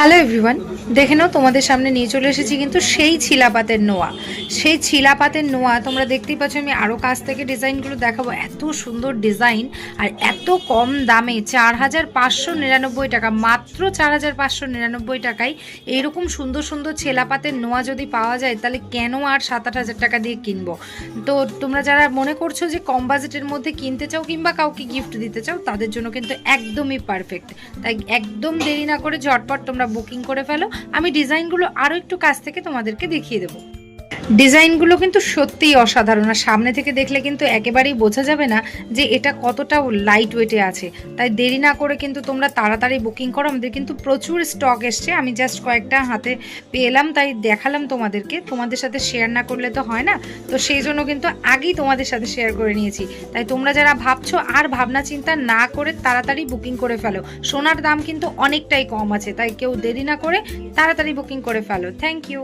Hello everyone দেখে নাও, তোমাদের সামনে নিয়ে চলে এসেছি কিন্তু সেই ছিলাপাতের নোয়া। সেই ছিলাপাতের নোয়া, তোমরা দেখতেই পাচ্ছ, আমি আরও কাছ থেকে ডিজাইনগুলো দেখাবো। এত সুন্দর ডিজাইন আর এত কম দামে চার হাজার পাঁচশো নিরানব্বই টাকা, মাত্র চার হাজার পাঁচশো নিরানব্বই টাকায় এইরকম সুন্দর সুন্দর ছেলাপাতের নোয়া যদি পাওয়া যায়, তাহলে কেন আর সাত আট হাজার টাকা দিয়ে কিনবো? তো তোমরা যারা মনে করছ যে কম বাজেটের মধ্যে কিনতে চাও কিংবা কাউকে গিফট দিতে চাও, তাদের জন্য কিন্তু একদমই পারফেক্ট তাই একদম দেরি না করে ঝটপট তোমরা বুকিং করে ফেলো। আমি ডিজাইনগুলো আরও একটু কাছ থেকে তোমাদেরকে দেখিয়ে দেবো। ডিজাইনগুলো কিন্তু সত্যিই অসাধারণ। আর সামনে থেকে দেখলে কিন্তু একেবারেই বোঝা যাবে না যে এটা কতটা লাইট ওয়েটে আছে। তাই দেরি না করে কিন্তু তোমরা তাড়াতাড়ি বুকিং করো। আমাদের কিন্তু প্রচুর স্টক এসছে। আমি জাস্ট কয়েকটা হাতে পেলাম, তাই দেখালাম তোমাদেরকে। তোমাদের সাথে শেয়ার না করলে তো হয় না। তো সেই জন্য কিন্তু আগেই তোমাদের সাথে শেয়ার করে নিয়েছি। তাই তোমরা যারা ভাবছ আর ভাবনা চিন্তা না করে তাড়াতাড়ি বুকিং করে ফেলো। সোনার দাম কিন্তু অনেকটাই কম আছে। তাই কেউ দেরি না করে তাড়াতাড়ি বুকিং করে ফেলো। Thank you